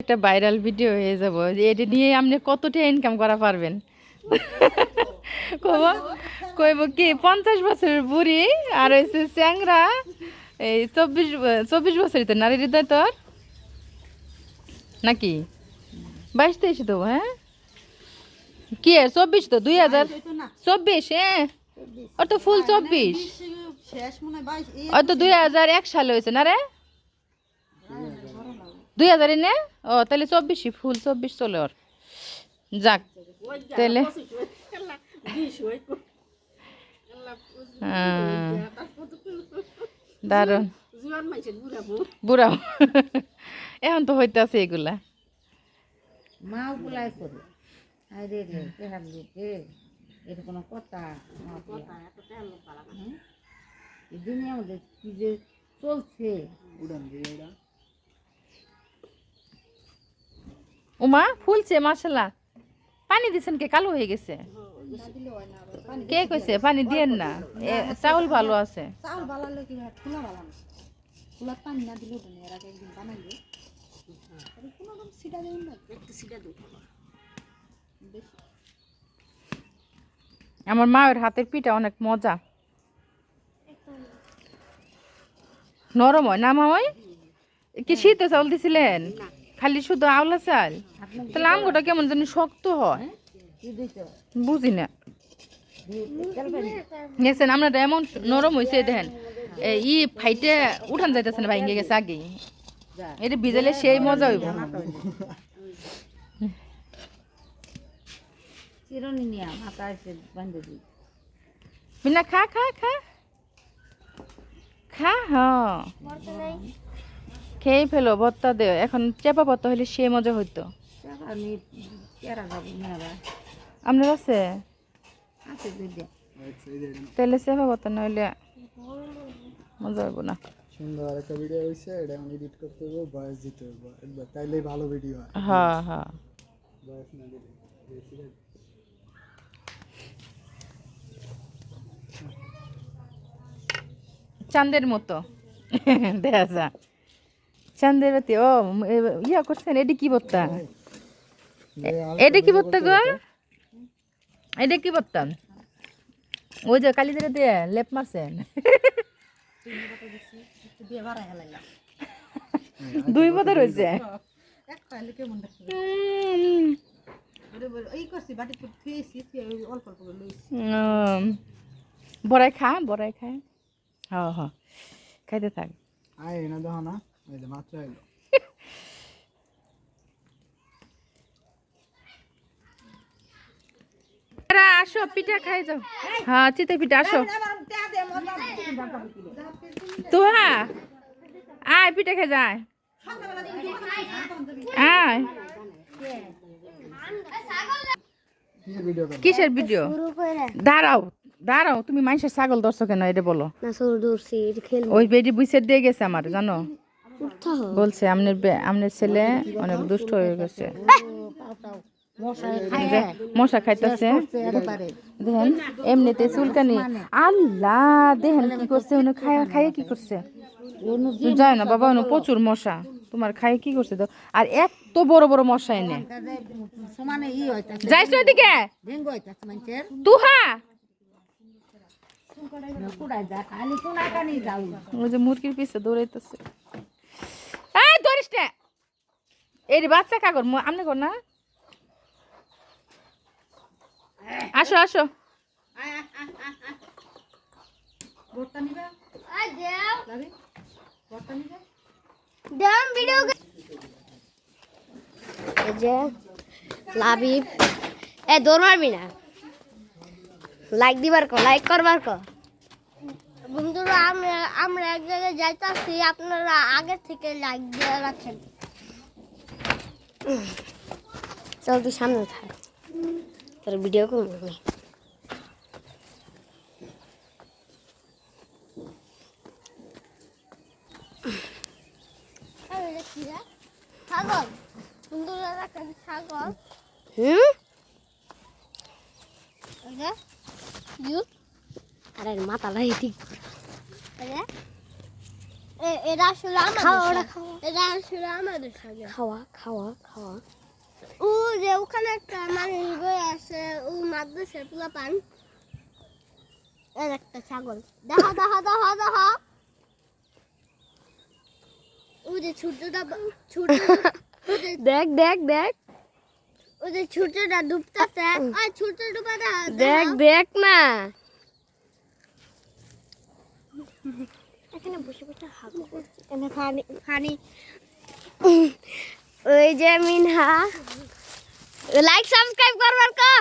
একটা viral video হয়ে যাব। এটা নিয়ে আপনি কতটা ইনকাম করা পারবেন? কব কইব কি পঞ্চাশ বছরের বুড়ি আর হয়েছে চ্যাংরা এই চব্বিশ চব্বিশ বছরই তো নারী হৃদয় তোর? নাকি? বাইশ তেইশ তো হ্যাঁ? কি চব্বিশ তো দুই হাজার? চব্বিশ হ্যাঁ ওর তো ফুল চব্বিশ। ওই তো দুই হাজার এক সালে হয়েছে না রে? দুই হাজার নে ও তাহলে চব্বিশই ফুল চব্বিশ চলে ওর। যাক তাহলে হ্যাঁ। দারুণ। বুড়াও এখন তো হইতে আছে এগুলা। মাও গুলাই করে। আরে রে তেহার দিতে এটা কোনো কথা? কি? যে চলছে? উমা ফুলছে মাসাল্লাহ পানি দিছেন কে? কালো হয়ে গেছে। কে কইছে? পানি দিয়েন না। এ, চাউল ভালো আছে। চাউল বালালে কি হয় খোলা বালানো খোলা পানি না দিলেও তো এর আগে একদিন বানাইলে। কোনো রকম সিটা দেবেন না একটু সিটা দেবো আমার মায়ের হাতের পিঠা অনেক মজা। নরম হয় না মামাই কি শীতে চাউল দিছিলেন? খালি শুধু আওলা চাল? তাহলে আমগোটা কেমন জানি শক্ত হয়। বুঝি না। গেছেন আমরা এমন নরম হয়েছে দেখেন এ, ই ফাইটে উঠান যাইতেছে না ভাইঙ্গে গেছে আগে এটা ভিজালে সেই মজা হইব। মিনা খা খা খা। খা হ। খেয়ে ফেলো ভত্তা দে এখন চেপা ভত্তা হইলে সে মজা হইতো। আপনার আছে? আছে তাহলে চেপা ভত্তা নইলে মজা হইব না। সুন্দর একটা ভিডিও হয়েছে এটা আমি এডিট করতে হবে ভয়েস দিতে হবে একবার তাইলেই ভালো ভিডিও হয়। হ্যাঁ হ্যাঁ। ভয়েস না দিলে চাঁদের মতো। দেখা যা চাঁদের মতো ও ইয়া করছেন এটি কি ভত্তা এটা কি ভত্তা গো? এটা কি ভত্তা ওই যে কালী জায়গা দিয়ে লেপ মারছেন। দুই পদে রয়েছে। বড়াই খা বড়াই খায় হ হ। খাইতে থাক। আয় এনে দেখো না। মাত্র এলো আসো পিঠা খাই যাও। হ্যাঁ চিতে পিঠা আসো। তো হ্যাঁ আয় পিঠা খেয়ে যায় আয়। কিসের ভিডিও করো কিসের ভিডিও দাঁড়াও দাঁড়াও তুমি মানুষের ছাগল ধরছো কেন? এটা বলো। না সরু দৌড়ছি এটা খেল ওই বেডি বুইসের দিয়ে গেছে আমার জানো? বলছে, আমনের আমনের ছেলে অনেক দুষ্ট হয়ে গেছে। মশা খাইতেছে। দেখেন, এমনিতে চুলকানি। আল্লাহ, দেখেন কি করছে, উনি খায়, খাইয়ে কি করছে? যায় না বাবা, উনি প্রচুর মশা। তোমার খাইয়ে কি করছে তো? আর এত বড় বড় মশা এনে। ওদিকে ডেঙ্গু তুহা! ওই যে মুরগির পিছে দৌড়াইতেছে এই ধরিস না এই রে বাচ্চা কাগর আমনে কর না। আসো আসো। লাভি এ দৌড় মারবি না। লাইক দিবার কো লাইক করবার কো বন্ধুরা আমরা আমরা এক জায়গায় যাইতাছি আপনারা আগে থেকে লাইক দিয়ে রাখেন চল তুই সামনে থাক তোর ভিডিও করব আমি। আরে মাথাটা ঠিক এ- এরা আসলে আমাদের এরা আসলে আমাদের সাথে খাওয়া খাওয়া খাওয়া। ও যে ওখানে একটা মানুষ বই আছে ও মাদ্রাসার পোলা পান এর একটা ছাগল। দেখা দেখা দেখা দেখা ও যে ছোটটা ছোট দেখ দেখ দেখ। ও যে ছোটটা ডুবতেছে। আর ছোট ডুবাটা দেখ দেখ না। এখানে বসে বসে হাগু এখানে ফানি ফানি। ওই যে মিনহা। লাইক সাবস্ক্রাইব করবার কা?